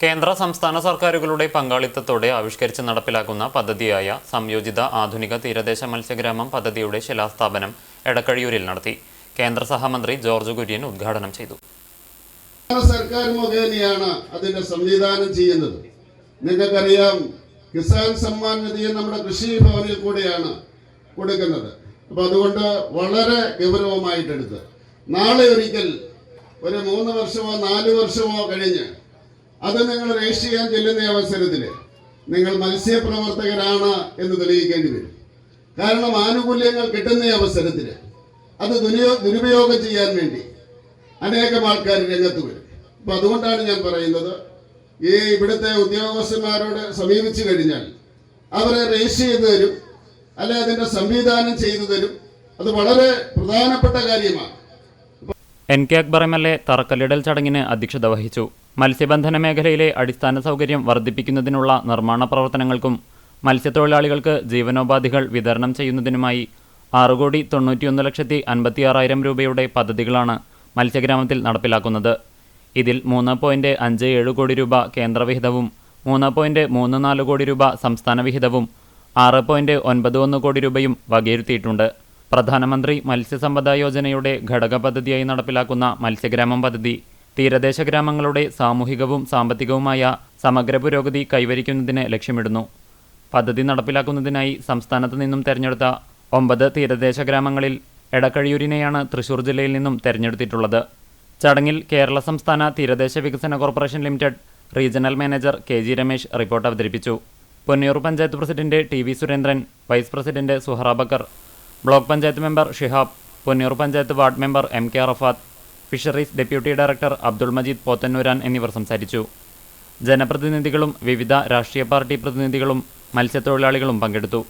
കേന്ദ്ര സംസ്ഥാന സർക്കാരുകളുടെ പങ്കാളിത്തത്തോടെ ആവിഷ്കരിച്ച് നടപ്പിലാക്കുന്ന പദ്ധതിയായ സംയോജിത ആധുനിക തീരദേശ മത്സ്യഗ്രാമം പദ്ധതിയുടെ ശിലാസ്ഥാപനം എടക്കഴിയൂരിൽ നടത്തി. കേന്ദ്ര സഹമന്ത്രി ജോർജ് കുര്യൻ ഉദ്ഘാടനം ചെയ്തു. സർക്കാർ മുഖേനയാണ് അതിന്റെ സംവിധാനം ചെയ്യുന്നത്. നിങ്ങൾക്കറിയാം കിസാൻ സമ്മാൻ നിധി നമ്മുടെ കൃഷി ഭവനിൽ കൂടെയാണ് കൊടുക്കുന്നത്. അപ്പൊ അതുകൊണ്ട് വളരെ ഗൗരവമായിട്ടെടുത്ത്. നാളെ ഒരിക്കൽ ഒരു മൂന്ന് വർഷമോ നാല് വർഷമോ കഴിഞ്ഞ് അത് നിങ്ങൾ രജിസ്റ്റർ ചെയ്യാൻ ചെല്ലുന്ന അവസരത്തിൽ നിങ്ങൾ മത്സ്യപ്രവർത്തകരാണ് എന്ന് തെളിയിക്കേണ്ടി വരും. കാരണം ആനുകൂല്യങ്ങൾ കിട്ടുന്ന അവസരത്തിൽ അത് ദുരുപയോ- ദുരുപയോഗം ചെയ്യാൻ വേണ്ടി അനേകം ആൾക്കാർ രംഗത്ത് വരും. അപ്പൊ അതുകൊണ്ടാണ് ഞാൻ പറയുന്നത് ഈ ഇവിടുത്തെ ഉദ്യോഗസ്ഥന്മാരോട് സമീപിച്ചു കഴിഞ്ഞാൽ അവരെ രജിസ്റ്റർ ചെയ്തു തരും അല്ലെ അതിന്റെ സംവിധാനം ചെയ്തു തരും. അത് വളരെ പ്രധാനപ്പെട്ട കാര്യമാണ്. N K Akbar M L A തറക്കല്ലിടൽ ചടങ്ങിന് അധ്യക്ഷത വഹിച്ചു. മത്സ്യബന്ധന മേഖലയിലെ അടിസ്ഥാന സൗകര്യം വർദ്ധിപ്പിക്കുന്നതിനുള്ള നിർമ്മാണ പ്രവർത്തനങ്ങൾക്കും മത്സ്യത്തൊഴിലാളികൾക്ക് ജീവനോപാധികൾ വിതരണം ചെയ്യുന്നതിനുമായി ആറ് കോടി തൊണ്ണൂറ്റിയൊന്ന് ലക്ഷത്തി അൻപത്തിയാറായിരം രൂപയുടെ പദ്ധതികളാണ് മത്സ്യഗ്രാമത്തിൽ നടപ്പിലാക്കുന്നത്. ഇതിൽ മൂന്ന് പോയിന്റ് അഞ്ച് ഏഴ് കോടി രൂപ കേന്ദ്രവിഹിതവും മൂന്ന് പോയിന്റ് മൂന്ന് നാല് കോടി രൂപ സംസ്ഥാന വിഹിതവും ആറ് പോയിന്റ് ഒൻപത് ഒന്ന് കോടി രൂപയും വകയിരുത്തിയിട്ടുണ്ട്. പ്രധാനമന്ത്രി മത്സ്യസമ്പദ യോജനയുടെ ഘടക പദ്ധതിയായി നടപ്പിലാക്കുന്ന മത്സ്യഗ്രാമം പദ്ധതി തീരദേശ ഗ്രാമങ്ങളുടെ സാമൂഹികവും സാമ്പത്തികവുമായ സമഗ്ര പുരോഗതി കൈവരിക്കുന്നതിന് ലക്ഷ്യമിടുന്നു. പദ്ധതി നടപ്പിലാക്കുന്നതിനായി സംസ്ഥാനത്ത് നിന്നും തെരഞ്ഞെടുത്ത ഒമ്പത് തീരദേശ ഗ്രാമങ്ങളിൽ എടക്കഴിയൂരിനെയാണ് തൃശൂർ ജില്ലയിൽ നിന്നും തെരഞ്ഞെടുത്തിട്ടുള്ളത്. ചടങ്ങിൽ കേരള സംസ്ഥാന തീരദേശ വികസന corporation limited regional manager K G Ramesh report അവതരിപ്പിച്ചു. Ponniyur panchayat president T V Surendran vice president Suhara Bakkar block panchayat member Shihab Ponniyur panchayat ward member M K Arafath fisheries deputy director Abdul Majeed Pothannuran എന്നിവർ സംസാരിച്ചു. ജനപ്രതിനിധികളും വിവിധ രാഷ്ട്രീയ party പ്രതിനിധികളും മത്സ്യത്തൊഴിലാളികളും പങ്കെടുത്തു.